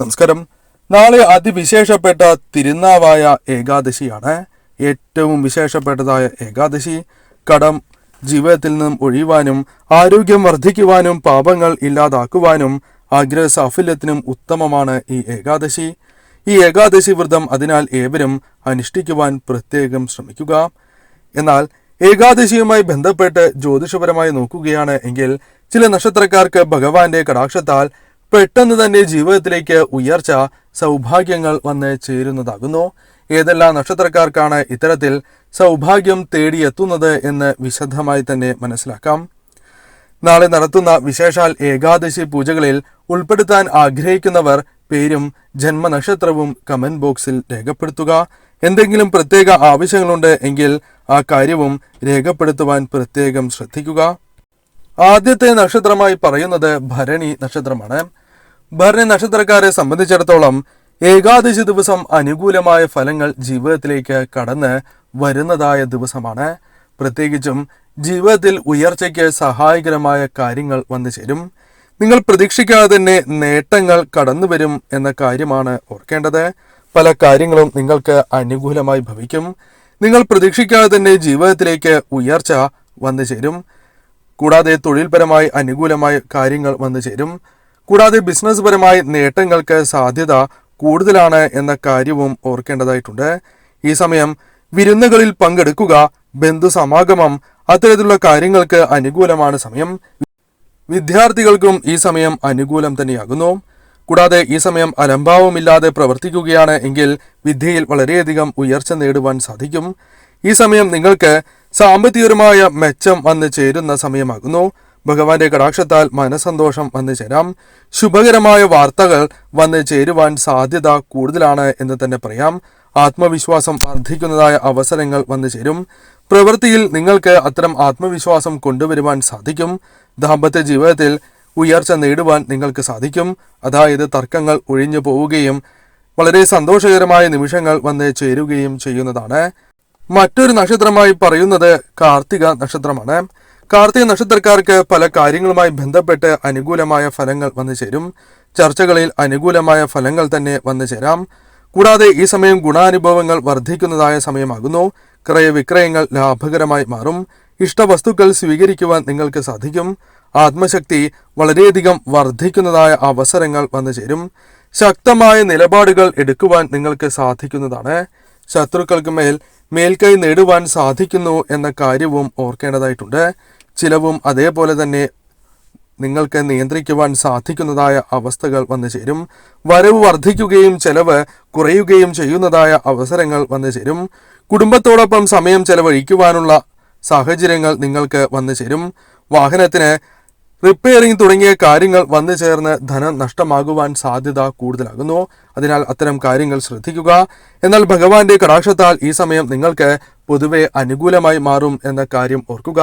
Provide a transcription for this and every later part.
നമസ്കാരം. നാളെ അതിവിശേഷപ്പെട്ട തിരുനാവായ ഏകാദശിയാണ്. ഏറ്റവും വിശേഷപ്പെട്ടതായ ഏകാദശി. കടം ജീവിതത്തിൽ നിന്നും ഒഴിയുവാനും ആരോഗ്യം വർദ്ധിക്കുവാനും പാപങ്ങൾ ഇല്ലാതാക്കുവാനും ആഗ്രഹ സാഫല്യത്തിനും ഉത്തമമാണ് ഈ ഏകാദശി. ഈ ഏകാദശി വ്രതം അതിനാൽ ഏവരും അനുഷ്ഠിക്കുവാൻ പ്രത്യേകം ശ്രമിക്കുക. എന്നാൽ ഏകാദശിയുമായി ബന്ധപ്പെട്ട് ജ്യോതിഷപരമായി നോക്കുകയാണ് എങ്കിൽ ചില നക്ഷത്രക്കാർക്ക് ഭഗവാന്റെ കടാക്ഷത്താൽ പെട്ടെന്ന് തന്നെ ജീവിതത്തിലേക്ക് ഉയർച്ച സൗഭാഗ്യങ്ങൾ വന്ന് ചേരുന്നതാകുന്നു. ഏതെല്ലാം നക്ഷത്രക്കാർക്കാണ് ഇത്തരത്തിൽ സൗഭാഗ്യം തേടിയെത്തുന്നത് എന്ന് വിശദമായി തന്നെ മനസ്സിലാക്കാം. നാളെ നടത്തുന്ന വിശേഷാൽ ഏകാദശി പൂജകളിൽ ഉൾപ്പെടുത്താൻ ആഗ്രഹിക്കുന്നവർ പേരും ജന്മനക്ഷത്രവും കമന്റ് ബോക്സിൽ രേഖപ്പെടുത്തുക. എന്തെങ്കിലും പ്രത്യേക ആവശ്യങ്ങളുണ്ട് എങ്കിൽ ആ കാര്യവും രേഖപ്പെടുത്തുവാൻ പ്രത്യേകം ശ്രദ്ധിക്കുക. ആദ്യത്തെ നക്ഷത്രമായി പറയുന്നത് ഭരണി നക്ഷത്രമാണ്. ഭരണി നക്ഷത്രക്കാരെ സംബന്ധിച്ചിടത്തോളം ഏകാദശി ദിവസം അനുകൂലമായ ഫലങ്ങൾ ജീവിതത്തിലേക്ക് കടന്ന് വരുന്നതായ ദിവസമാണ്. പ്രത്യേകിച്ചും ജീവിതത്തിൽ ഉയർച്ചയ്ക്ക് സഹായകരമായ കാര്യങ്ങൾ വന്നു ചേരും. നിങ്ങൾ പ്രതീക്ഷിക്കാതെ തന്നെ നേട്ടങ്ങൾ കടന്നു വരും എന്ന കാര്യമാണ് ഓർക്കേണ്ടത്. പല കാര്യങ്ങളും നിങ്ങൾക്ക് അനുകൂലമായി ഭവിക്കും. നിങ്ങൾ പ്രതീക്ഷിക്കാതെ തന്നെ ജീവിതത്തിലേക്ക് ഉയർച്ച വന്നു ചേരും. കൂടാതെ തൊഴിൽപരമായി അനുകൂലമായ കാര്യങ്ങൾ വന്നു ചേരും. കൂടാതെ ബിസിനസ് പരമായി നേട്ടങ്ങൾക്ക് സാധ്യത കൂടുതലാണ് എന്ന കാര്യവും ഓർക്കേണ്ടതായിട്ടുണ്ട്. ഈ സമയം വിരുന്നുകളിൽ പങ്കെടുക്കുക ബന്ധു സമാഗമം അത്തരത്തിലുള്ള കാര്യങ്ങൾക്ക് അനുകൂലമാണ് സമയം. വിദ്യാർത്ഥികൾക്കും ഈ സമയം അനുകൂലം തന്നെയാകുന്നു. കൂടാതെ ഈ സമയം അലംഭാവമില്ലാതെ പ്രവർത്തിക്കുകയാണ് എങ്കിൽ വിദ്യയിൽ വളരെയധികം ഉയർച്ച നേടുവാൻ സാധിക്കും. ഈ സമയം നിങ്ങൾക്ക് സാമ്പത്തികപരമായ മെച്ചം വന്നു ചേരുന്ന സമയമാകുന്നു. ഭഗവാന്റെ കടാക്ഷത്താൽ മനസന്തോഷം വന്നു ചേരാം. ശുഭകരമായ വാർത്തകൾ വന്ന് ചേരുവാൻ സാധ്യത കൂടുതലാണ് എന്ന് തന്നെ പറയാം. ആത്മവിശ്വാസം വർദ്ധിക്കുന്നതായ അവസരങ്ങൾ വന്നു ചേരും. പ്രവൃത്തിയിൽ നിങ്ങൾക്ക് അത്തരം ആത്മവിശ്വാസം കൊണ്ടുവരുവാൻ സാധിക്കും. ദാമ്പത്യ ജീവിതത്തിൽ ഉയർച്ച നേടുവാൻ നിങ്ങൾക്ക് സാധിക്കും. അതായത് തർക്കങ്ങൾ ഒഴിഞ്ഞു പോവുകയും വളരെ സന്തോഷകരമായ നിമിഷങ്ങൾ വന്ന് ചേരുകയും ചെയ്യുന്നതാണ്. മറ്റൊരു നക്ഷത്രമായി പറയുന്നത് കാർത്തിക നക്ഷത്രമാണ്. കാർത്തിക നക്ഷത്രക്കാർക്ക് പല കാര്യങ്ങളുമായി ബന്ധപ്പെട്ട് അനുകൂലമായ ഫലങ്ങൾ വന്നു ചേരും. ചർച്ചകളിൽ അനുകൂലമായ ഫലങ്ങൾ തന്നെ വന്നു ചേരാം. കൂടാതെ ഈ സമയം ഗുണാനുഭവങ്ങൾ വർദ്ധിക്കുന്നതായ സമയമാകുന്നു. ക്രയവിക്രയങ്ങൾ ലാഭകരമായി മാറും. ഇഷ്ടവസ്തുക്കൾ സ്വീകരിക്കുവാൻ നിങ്ങൾക്ക് സാധിക്കും. ആത്മശക്തി വളരെയധികം വർദ്ധിക്കുന്നതായ അവസരങ്ങൾ വന്നു ചേരും. ശക്തമായ നിലപാടുകൾ എടുക്കുവാൻ നിങ്ങൾക്ക് സാധിക്കുന്നതാണ്. ശത്രുക്കൾക്ക് മേൽ മേൽക്കൈ നേടുവാൻ സാധിക്കുന്നു എന്ന കാര്യവും ഓർക്കേണ്ടതായിട്ടുണ്ട്. ചിലവും അതേപോലെ തന്നെ നിങ്ങൾക്ക് നിയന്ത്രിക്കുവാൻ സാധിക്കുന്നതായ അവസ്ഥകൾ വന്നു ചേരും. വരവ് വർദ്ധിക്കുകയും ചെലവ് കുറയുകയും ചെയ്യുന്നതായ അവസരങ്ങൾ വന്നു ചേരും. കുടുംബത്തോടൊപ്പം സമയം ചെലവഴിക്കുവാനുള്ള സാഹചര്യങ്ങൾ നിങ്ങൾക്ക് വന്നു ചേരും. വാഹനത്തിന് റിപ്പയറിംഗ് തുടങ്ങിയ കാര്യങ്ങൾ വന്നു ചേർന്ന് ധനം നഷ്ടമാകുവാൻ സാധ്യത കൂടുതലാകുന്നു. അതിനാൽ അത്തരം കാര്യങ്ങൾ ശ്രദ്ധിക്കുക. എന്നാൽ ഭഗവാന്റെ കടാക്ഷത്താൽ ഈ സമയം നിങ്ങൾക്ക് പൊതുവെ അനുകൂലമായി മാറും എന്ന കാര്യം ഓർക്കുക.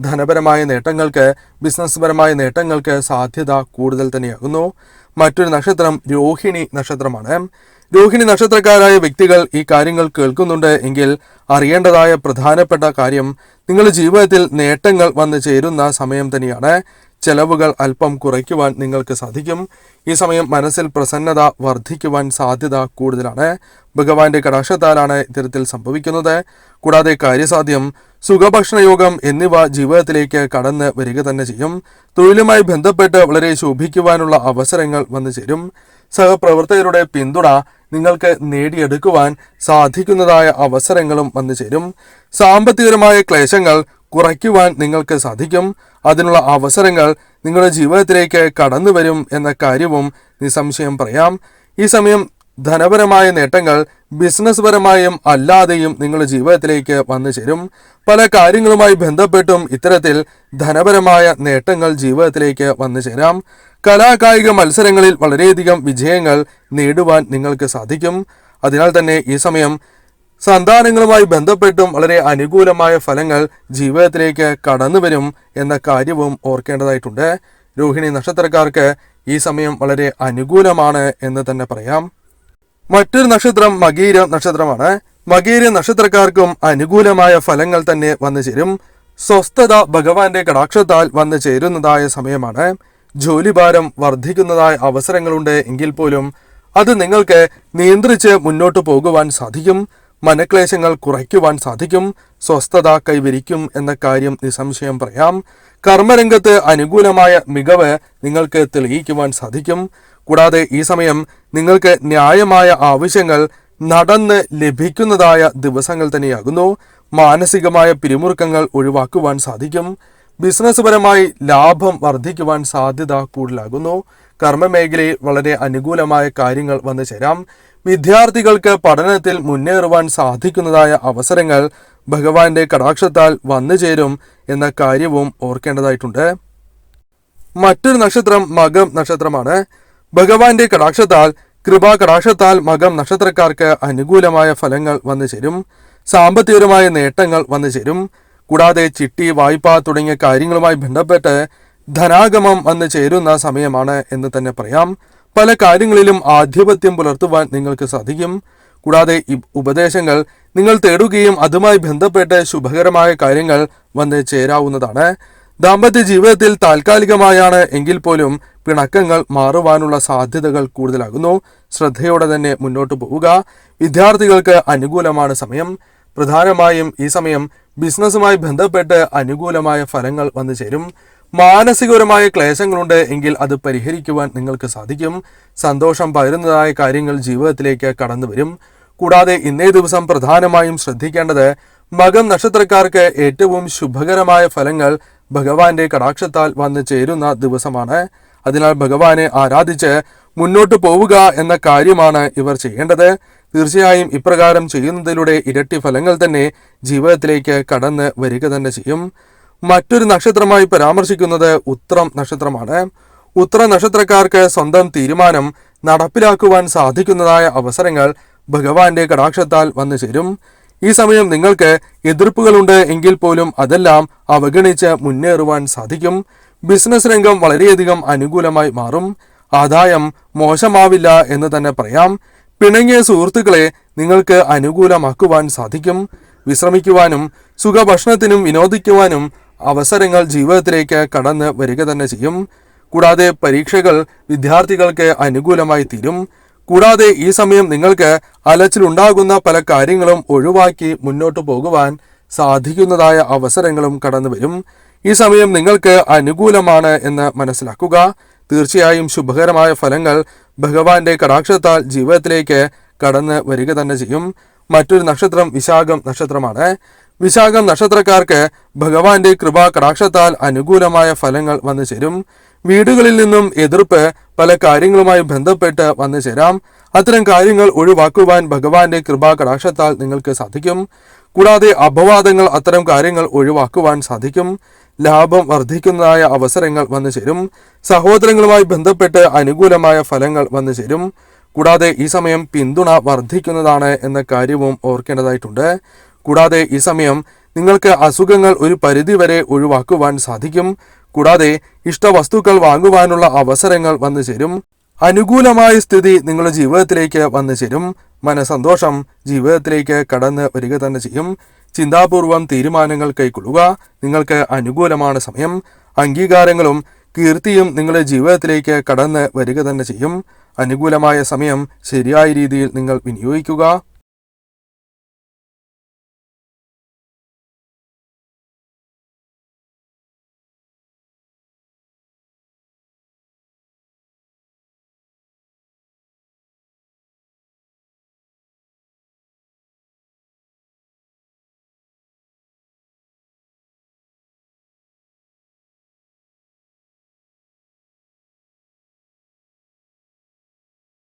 ധനപരമായ നേട്ടങ്ങൾക്ക് ബിസിനസ് പരമായ നേട്ടങ്ങൾക്ക് സാധ്യത കൂടുതൽ തന്നെയാകുന്നു. മറ്റൊരു നക്ഷത്രം രോഹിണി നക്ഷത്രമാണ്. രോഹിണി നക്ഷത്രക്കാരായ വ്യക്തികൾ ഈ കാര്യങ്ങൾ കേൾക്കുന്നുണ്ട്. എങ്കിൽ അറിയേണ്ടതായ പ്രധാനപ്പെട്ട കാര്യം നിങ്ങളുടെ ജീവിതത്തിൽ നേട്ടങ്ങൾ വന്നു ചേരുന്ന സമയം തന്നെയാണ്. ചെലവുകൾ അല്പം കുറയ്ക്കുവാൻ നിങ്ങൾക്ക് സാധിക്കും. ഈ സമയം മനസ്സിൽ പ്രസന്നത വർദ്ധിക്കുവാൻ സാധ്യത കൂടുതലാണ്. ഭഗവാന്റെ കടാക്ഷത്താലാണ് ഇത്തരത്തിൽ സംഭവിക്കുന്നത്. കൂടാതെ കാര്യസാധ്യം സുഖഭക്ഷണയോഗം എന്നിവ ജീവിതത്തിലേക്ക് കടന്ന് വരിക തന്നെ ചെയ്യും. തൊഴിലുമായി ബന്ധപ്പെട്ട് വളരെ ശോഭിക്കുവാനുള്ള അവസരങ്ങൾ വന്നു ചേരും. സഹപ്രവർത്തകരുടെ പിന്തുണ നിങ്ങൾക്ക് നേടിയെടുക്കുവാൻ സാധിക്കുന്നതായ അവസരങ്ങളും വന്നു ചേരും. സാമ്പത്തികപരമായ ക്ലേശങ്ങൾ കുറയ്ക്കുവാൻ നിങ്ങൾക്ക് സാധിക്കും. അതിനുള്ള അവസരങ്ങൾ നിങ്ങളുടെ ജീവിതത്തിലേക്ക് കടന്നു വരും എന്ന കാര്യവും നിസ്സംശയം പറയാം. ഈ സമയം ധനപരമായ നേട്ടങ്ങൾ ബിസിനസ് പരമായും അല്ലാതെയും നിങ്ങളുടെ ജീവിതത്തിലേക്ക് വന്നു ചേരും. പല കാര്യങ്ങളുമായി ബന്ധപ്പെട്ടും ഇത്തരത്തിൽ ധനപരമായ നേട്ടങ്ങൾ ജീവിതത്തിലേക്ക് വന്നു ചേരാം. കലാകായിക മത്സരങ്ങളിൽ വളരെയധികം വിജയങ്ങൾ നേടുവാൻ നിങ്ങൾക്ക് സാധിക്കും. അതിനാൽ തന്നെ ഈ സമയം സന്താനങ്ങളുമായി ബന്ധപ്പെട്ടും വളരെ അനുകൂലമായ ഫലങ്ങൾ ജീവിതത്തിലേക്ക് കടന്നു വരും എന്ന കാര്യവും ഓർക്കേണ്ടതായിട്ടുണ്ട്. രോഹിണി നക്ഷത്രക്കാർക്ക് ഈ സമയം വളരെ അനുകൂലമാണ് എന്ന് തന്നെ പറയാം. മറ്റൊരു നക്ഷത്രം മകീര നക്ഷത്രമാണ്. മകീര നക്ഷത്രക്കാർക്കും അനുകൂലമായ ഫലങ്ങൾ തന്നെ വന്നു ചേരും. സ്വസ്ഥത ഭഗവാന്റെ കടാക്ഷത്താൽ വന്നു ചേരുന്നതായ സമയമാണ്. ജോലിഭാരം വർദ്ധിക്കുന്നതായ അവസരങ്ങളുണ്ട് എങ്കിൽ പോലും അത് നിങ്ങൾക്ക് നിയന്ത്രിച്ച് മുന്നോട്ട് പോകുവാൻ സാധിക്കും. മനക്ലേശങ്ങൾ കുറയ്ക്കുവാൻ സാധിക്കും. സ്വസ്ഥത കൈവരിക്കും എന്ന കാര്യം നിസ്സംശയം പറയാം. കർമ്മരംഗത്ത് അനുകൂലമായ മികവ് നിങ്ങൾക്ക് തെളിയിക്കുവാൻ സാധിക്കും. കൂടാതെ ഈ സമയം നിങ്ങൾക്ക് ന്യായമായ ആവശ്യങ്ങൾ നടന്ന് ലഭിക്കുന്നതായ ദിവസങ്ങൾ തന്നെയാകുന്നു. മാനസികമായ പിരിമുറുക്കങ്ങൾ ഒഴിവാക്കുവാൻ സാധിക്കും. ബിസിനസ് പരമായി ലാഭം വർദ്ധിക്കുവാൻ സാധ്യത കൂടുതലാകുന്നു. കർമ്മമേഖലയിൽ വളരെ അനുകൂലമായ കാര്യങ്ങൾ വന്നു ചേരാം. വിദ്യാർത്ഥികൾക്ക് പഠനത്തിൽ മുന്നേറുവാൻ സാധിക്കുന്നതായ അവസരങ്ങൾ ഭഗവാന്റെ കടാക്ഷത്താൽ വന്നു ചേരും എന്ന കാര്യവും ഓർക്കേണ്ടതായിട്ടുണ്ട്. മറ്റൊരു നക്ഷത്രം മകം നക്ഷത്രമാണ്. ഭഗവാന്റെ കടാക്ഷത്താൽ കൃപാ കടാക്ഷത്താൽ മകം നക്ഷത്രക്കാർക്ക് അനുകൂലമായ ഫലങ്ങൾ വന്നു ചേരും. സാമ്പത്തികപരമായ നേട്ടങ്ങൾ വന്നു ചേരും. കൂടാതെ ചിട്ടി വായ്പ തുടങ്ങിയ കാര്യങ്ങളുമായി ബന്ധപ്പെട്ട് ധനാഗമം വന്നു ചേരുന്ന സമയമാണ് എന്ന് തന്നെ പറയാം. പല കാര്യങ്ങളിലും ആധിപത്യം പുലർത്തുവാൻ നിങ്ങൾക്ക് സാധിക്കും. കൂടാതെ ഉപദേശങ്ങൾ നിങ്ങൾ തേടുകയും അതുമായി ബന്ധപ്പെട്ട് ശുഭകരമായ കാര്യങ്ങൾ വന്ന് ചേരാവുന്നതാണ്. ദാമ്പത്യ ജീവിതത്തിൽ താൽക്കാലികമായാണ് എങ്കിൽ പോലും പിണക്കങ്ങൾ മാറുവാനുള്ള സാധ്യതകൾ കൂടുതലാകുന്നു. ശ്രദ്ധയോടെ തന്നെ മുന്നോട്ട് പോവുക. വിദ്യാർത്ഥികൾക്ക് അനുകൂലമാണ് സമയം. പ്രധാനമായും ഈ സമയം ബിസിനസ്സുമായി ബന്ധപ്പെട്ട് അനുകൂലമായ ഫലങ്ങൾ വന്നു ചേരും. മാനസികപരമായ ക്ലേശങ്ങളുണ്ട് എങ്കിൽ അത് പരിഹരിക്കുവാൻ നിങ്ങൾക്ക് സാധിക്കും. സന്തോഷം പകരുന്നതായ കാര്യങ്ങൾ ജീവിതത്തിലേക്ക് കടന്നു വരും. കൂടാതെ ഇന്നേ ദിവസം പ്രധാനമായും ശ്രദ്ധിക്കേണ്ടത് മകം നക്ഷത്രക്കാർക്ക് ഏറ്റവും ശുഭകരമായ ഫലങ്ങൾ ഭഗവാന്റെ കടാക്ഷത്താൽ വന്നു ചേരുന്ന ദിവസമാണ്. അതിനാൽ ഭഗവാനെ ആരാധിച്ച് മുന്നോട്ട് പോവുക എന്ന കാര്യമാണ് ഇവർ ചെയ്യേണ്ടത്. തീർച്ചയായും ഇപ്രകാരം ചെയ്യുന്നതിലൂടെ ഇരട്ടി ഫലങ്ങൾ തന്നെ ജീവിതത്തിലേക്ക് കടന്ന് വരിക തന്നെ ചെയ്യും. മറ്റൊരു നക്ഷത്രമായി പരാമർശിക്കുന്നത് ഉത്രം നക്ഷത്രമാണ്. ഉത്ര നക്ഷത്രക്കാർക്ക് സ്വന്തം തീരുമാനം നടപ്പിലാക്കുവാൻ സാധിക്കുന്നതായ അവസരങ്ങൾ ഭഗവാന്റെ കടാക്ഷത്താൽ വന്നു ചേരും. ഈ സമയം നിങ്ങൾക്ക് എതിർപ്പുകളുണ്ട് എങ്കിൽ പോലും അതെല്ലാം അവഗണിച്ച് മുന്നേറുവാൻ സാധിക്കും. ബിസിനസ് രംഗം വളരെയധികം അനുകൂലമായി മാറും. ആദായം മോശമാവില്ല എന്ന് തന്നെ പറയാം. പിണങ്ങിയ സുഹൃത്തുക്കളെ നിങ്ങൾക്ക് അനുകൂലമാക്കുവാൻ സാധിക്കും. വിശ്രമിക്കുവാനും സുഖഭക്ഷണത്തിനും വിനോദിക്കുവാനും അവസരങ്ങൾ ജീവിതത്തിലേക്ക് കടന്ന് വരിക തന്നെ ചെയ്യും. കൂടാതെ പരീക്ഷകൾ വിദ്യാർത്ഥികൾക്ക് അനുകൂലമായി തീരും. കൂടാതെ ഈ സമയം നിങ്ങൾക്ക് അലച്ചിലുണ്ടാകുന്ന പല കാര്യങ്ങളും ഒഴിവാക്കി മുന്നോട്ട് പോകുവാൻ സാധിക്കുന്നതായ അവസരങ്ങളും കടന്നു വരും. ഈ സമയം നിങ്ങൾക്ക് അനുകൂലമാണ് എന്ന് മനസ്സിലാക്കുക. തീർച്ചയായും ശുഭകരമായ ഫലങ്ങൾ ഭഗവാന്റെ കടാക്ഷത്താൽ ജീവിതത്തിലേക്ക് കടന്ന് വരിക തന്നെ ചെയ്യും. മറ്റൊരു നക്ഷത്രം വിശാഖം നക്ഷത്രമാണ്. വിശാഖം നക്ഷത്രക്കാർക്ക് ഭഗവാന്റെ കൃപ കടാക്ഷത്താൽ അനുകൂലമായ ഫലങ്ങൾ വന്നു ചേരും. വീടുകളിൽ നിന്നും എതിർപ്പ് പല കാര്യങ്ങളുമായി ബന്ധപ്പെട്ട് വന്നു ചേരാം. അത്തരം കാര്യങ്ങൾ ഒഴിവാക്കുവാൻ ഭഗവാന്റെ കൃപ കടാക്ഷത്താൽ നിങ്ങൾക്ക് സാധിക്കും. കൂടാതെ അപവാദങ്ങൾ അത്തരം കാര്യങ്ങൾ ഒഴിവാക്കുവാൻ സാധിക്കും. ലാഭം വർദ്ധിക്കുന്നതായ അവസരങ്ങൾ വന്നു ചേരും. സഹോദരങ്ങളുമായി ബന്ധപ്പെട്ട് അനുകൂലമായ ഫലങ്ങൾ വന്നു ചേരും. കൂടാതെ ഈ സമയം പിന്തുണ വർദ്ധിക്കുന്നതാണ് എന്ന കാര്യവും ഓർക്കേണ്ടതായിട്ടുണ്ട്. കൂടാതെ ഈ സമയം നിങ്ങൾക്ക് അസുഖങ്ങൾ ഒരു പരിധിവരെ ഒഴിവാക്കുവാൻ സാധിക്കും. കൂടാതെ ഇഷ്ടവസ്തുക്കൾ വാങ്ങുവാനുള്ള അവസരങ്ങൾ വന്നു ചേരും. അനുകൂലമായ സ്ഥിതി നിങ്ങളുടെ ജീവിതത്തിലേക്ക് വന്നു ചേരും. മനസന്തോഷം ജീവിതത്തിലേക്ക് കടന്ന് വരിക തന്നെ ചെയ്യും. ചിന്താപൂർവം തീരുമാനങ്ങൾ കൈക്കൊള്ളുക നിങ്ങൾക്ക് അനുകൂലമാണ് സമയം. അംഗീകാരങ്ങളും കീർത്തിയും നിങ്ങളുടെ ജീവിതത്തിലേക്ക് കടന്ന് വരിക തന്നെ ചെയ്യും. അനുകൂലമായ സമയം ശരിയായ രീതിയിൽ നിങ്ങൾ വിനിയോഗിക്കുക.